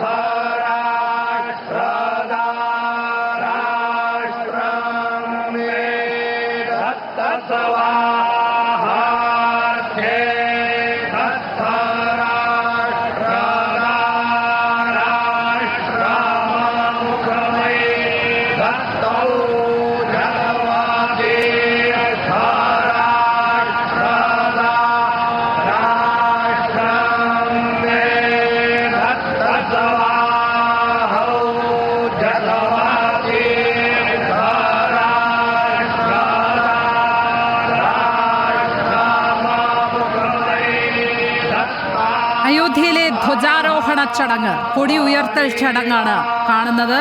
কথা അയോധ്യയിലെ ധ്വജാരോഹണ ചടങ്ങ് കൊടി ഉയർത്തൽ ചടങ്ങാണ് കാണുന്നത്.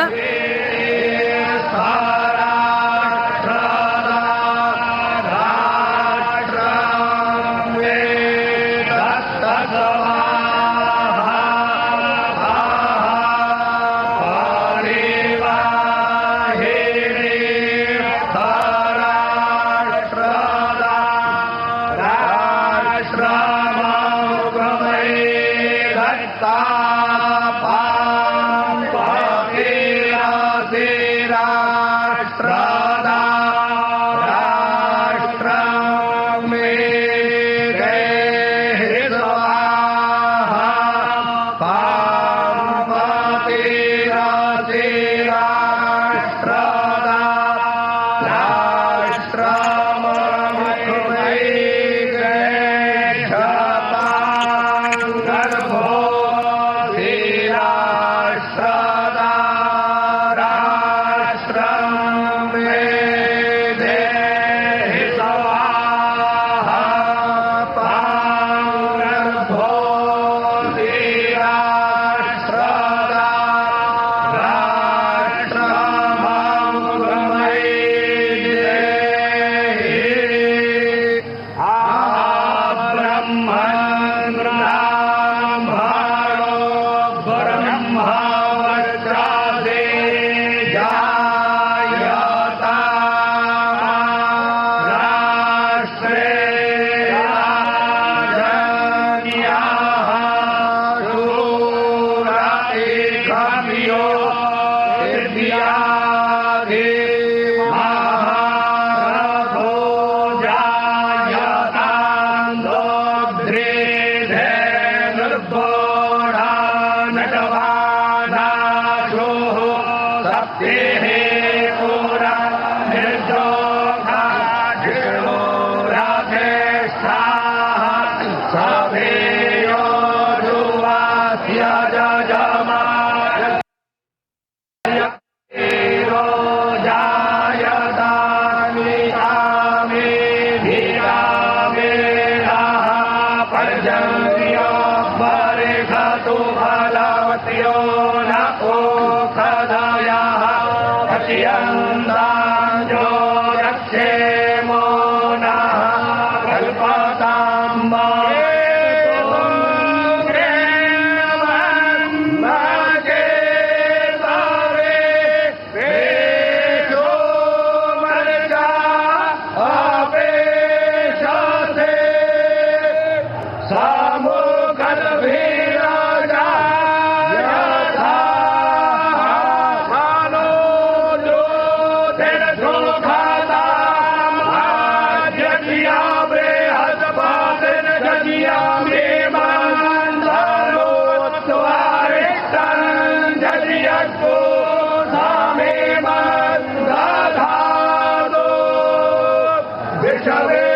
करता बा Dios enviado. Lord. deixa ver.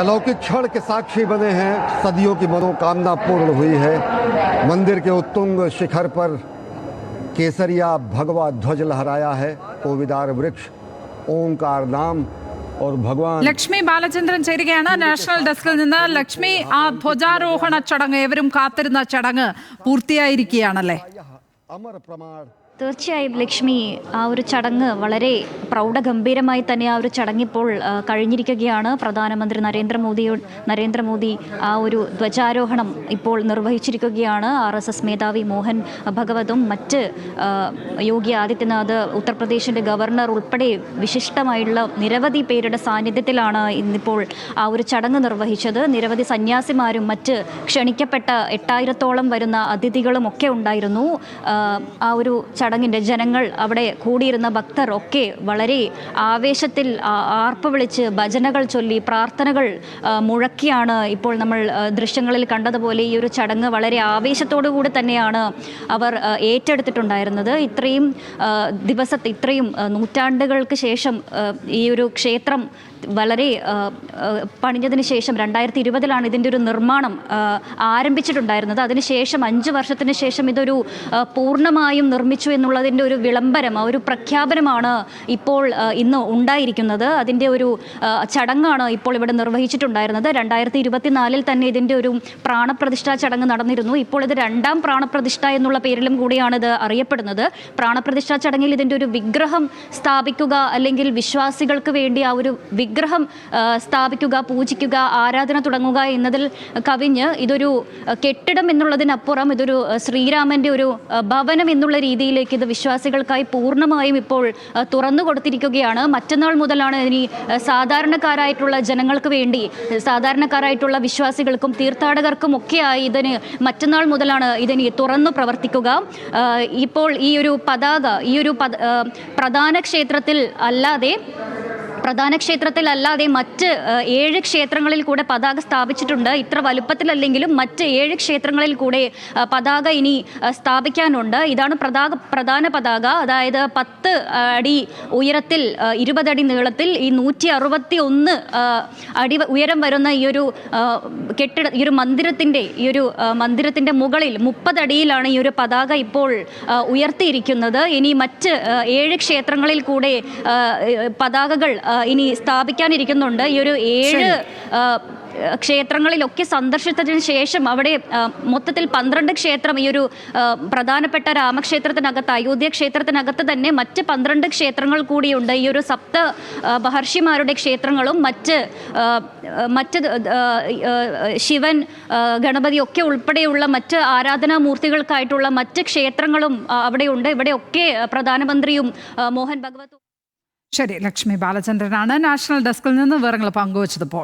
अलौकिक क्षण के साक्षी बने हैं सदियों की मनोकामना पूर्ण हुई है मंदिर के उत्तुंग शिखर पर केसरिया भगवा ध्वज लहराया है कोविदार वृक्ष ओंकार नाम और भगवान ലക്ഷ്മി ബാലചന്ദ്രൻ ചേരുകയാണ് നാഷണൽ ഡെസ്കിൽ നിന്ന് ലക്ഷ്മി ആ ധ്വജാരോഹണ ചടങ്ങ് ഏവരും കാത്തിരുന്ന ചടങ്ങ് പൂർത്തിയായിരിക്കുകയാണല്ലേ यह अमर प्रमाण തീർച്ചയായും ലക്ഷ്മി ആ ഒരു ചടങ്ങ് വളരെ പ്രൗഢഗംഭീരമായി തന്നെ ആ ഒരു ചടങ്ങിപ്പോൾ കഴിഞ്ഞിരിക്കുകയാണ്. പ്രധാനമന്ത്രി നരേന്ദ്രമോദിയോ നരേന്ദ്രമോദി ആ ഒരു ധ്വജാരോഹണം ഇപ്പോൾ നിർവഹിച്ചിരിക്കുകയാണ്. ആർ എസ് എസ് മേധാവി മോഹൻ ഭഗവതും മറ്റ് യോഗി ആദിത്യനാഥ് ഉത്തർപ്രദേശിന്റെ ഗവർണർ ഉൾപ്പെടെ വിശിഷ്ടമായുള്ള നിരവധി പേരുടെ സാന്നിധ്യത്തിലാണ് ഇന്നിപ്പോൾ ആ ഒരു ചടങ്ങ് നിർവഹിച്ചത്. നിരവധി സന്യാസിമാരും മറ്റ് ക്ഷണിക്കപ്പെട്ട എട്ടായിരത്തോളം വരുന്ന അതിഥികളും ഒക്കെ ഉണ്ടായിരുന്നു. ആ, ഒരു ചടങ്ങിന്റെ ജനങ്ങൾ അവിടെ കൂടിയിരുന്ന ഭക്തർ ഒക്കെ വളരെ ആവേശത്തിൽ ആർപ്പ് വിളിച്ച് ഭജനകൾ ചൊല്ലി പ്രാർത്ഥനകൾ മുഴക്കിയാണ് ഇപ്പോൾ നമ്മൾ ദൃശ്യങ്ങളിൽ കണ്ടതുപോലെ ഈ ഒരു ചടങ്ങ് വളരെ ആവേശത്തോടു കൂടി തന്നെയാണ് അവർ ഏറ്റെടുത്തിട്ടുണ്ടായിരുന്നത്. ഇത്രയും ദിവസത്തെ ഇത്രയും നൂറ്റാണ്ടുകൾക്ക് ശേഷം ഈ ഒരു ക്ഷേത്രം വളരെ പണിഞ്ഞതിന് ശേഷം രണ്ടായിരത്തി ഇരുപതിലാണ് ഇതിന്റെ ഒരു നിർമ്മാണം ആരംഭിച്ചിട്ടുണ്ടായിരുന്നത്. അതിനുശേഷം അഞ്ച് വർഷത്തിന് ശേഷം ഇതൊരു പൂർണമായും നിർമ്മിച്ചു എന്നുള്ളതിന്റെ ഒരു വിളംബരം ഒരു പ്രഖ്യാപനമാണ് ഇപ്പോൾ ഇന്ന് ഉണ്ടായിരിക്കുന്നത്. അതിന്റെ ഒരു ചടങ്ങാണ് ഇപ്പോൾ ഇവിടെ നിർവഹിച്ചിട്ടുണ്ടായിരുന്നത്. രണ്ടായിരത്തി ഇരുപത്തിനാലിൽ തന്നെ ഇതിന്റെ ഒരു പ്രാണപ്രതിഷ്ഠാ ചടങ്ങ് നടന്നിരുന്നു. ഇപ്പോൾ ഇത് രണ്ടാം പ്രാണപ്രതിഷ്ഠ എന്നുള്ള പേരിലും കൂടിയാണ് ഇത് അറിയപ്പെടുന്നത്. പ്രാണപ്രതിഷ്ഠാ ചടങ്ങിൽ ഇതിന്റെ ഒരു വിഗ്രഹം സ്ഥാപിക്കുക അല്ലെങ്കിൽ വിശ്വാസികൾക്ക് വേണ്ടി ആ ഒരു വിഗ്രഹം സ്ഥാപിക്കുക പൂജിക്കുക ആരാധന തുടങ്ങുക എന്നതിൽ കവിഞ്ഞ് ഇതൊരു കെട്ടിടം എന്നുള്ളതിനപ്പുറം ഇതൊരു ശ്രീരാമന്റെ ഒരു ഭവനം എന്നുള്ള രീതിയിലേക്ക് ഇത് വിശ്വാസികൾക്കായി പൂർണമായും ഇപ്പോൾ തുറന്നു കൊടുത്തിരിക്കുകയാണ്. മറ്റന്നാൾ മുതലാണ് ഇനി സാധാരണക്കാരായിട്ടുള്ള ജനങ്ങൾക്ക് വേണ്ടി സാധാരണക്കാരായിട്ടുള്ള വിശ്വാസികൾക്കും തീർത്ഥാടകർക്കും ഒക്കെയായി ഇതിന് മറ്റന്നാൾ മുതലാണ് ഇതിന് തുറന്നു പ്രവർത്തിക്കുക. ഇപ്പോൾ ഈ ഒരു പതാക ഈ ഒരു പ്രധാന ക്ഷേത്രത്തിൽ അല്ലാതെ പ്രധാന ക്ഷേത്രത്തിലല്ലാതെ മറ്റ് ആ, ഏഴ് ക്ഷേത്രങ്ങളിൽ കൂടെ പതാക സ്ഥാപിച്ചിട്ടുണ്ട്. ഇത്ര വലുപ്പത്തിലല്ലെങ്കിലും മറ്റ് ഏഴ് ക്ഷേത്രങ്ങളിൽ കൂടെ പതാക ഇനി സ്ഥാപിക്കാനുണ്ട്. ഇതാണ് പ്രതാക പ്രധാന പതാക. അതായത് പത്ത് അടി ഉയരത്തിൽ ഇരുപതടി നീളത്തിൽ ഈ നൂറ്റി അറുപത്തി ഒന്ന് അടി ഉയരം വരുന്ന ഈ ഒരു കെട്ടിട ഈ ഒരു മന്ദിരത്തിന്റെ ഈ ഒരു മന്ദിരത്തിന്റെ മുകളിൽ മുപ്പതടിയിലാണ് ഈ ഒരു പതാക ഇപ്പോൾ ഉയർത്തിയിരിക്കുന്നത്. ഇനി മറ്റ് ഏഴ് ക്ഷേത്രങ്ങളിൽ കൂടെ പതാകകൾ ഇനി സ്ഥാപിക്കാനിരിക്കുന്നുണ്ട്. ഈ ഒരു ഏഴ് ക്ഷേത്രങ്ങളിലൊക്കെ സന്ദർശിച്ചതിന് ശേഷം അവിടെ മൊത്തത്തിൽ പന്ത്രണ്ട് ക്ഷേത്രം ഈ ഒരു പ്രധാനപ്പെട്ട രാമക്ഷേത്രത്തിനകത്ത് അയോധ്യ ക്ഷേത്രത്തിനകത്ത് തന്നെ മറ്റ് പന്ത്രണ്ട് ക്ഷേത്രങ്ങൾ കൂടിയുണ്ട്. ഈ ഒരു സപ്ത മഹർഷിമാരുടെ ക്ഷേത്രങ്ങളും മറ്റ് മറ്റ് ശിവൻ ഗണപതി ഒക്കെ ഉൾപ്പെടെയുള്ള മറ്റ് ആരാധനാമൂർത്തികൾക്കായിട്ടുള്ള മറ്റ് ക്ഷേത്രങ്ങളും അവിടെയുണ്ട്. ഇവിടെയൊക്കെ പ്രധാനമന്ത്രിയും മോഹൻ ഭഗവതും ശരി ലക്ഷ്മി ബാലചന്ദ്രനാണ്. നാഷണൽ ഡെസ്കിൽ നിന്ന് വിവരങ്ങൾ പങ്കുവച്ചത് പോൾ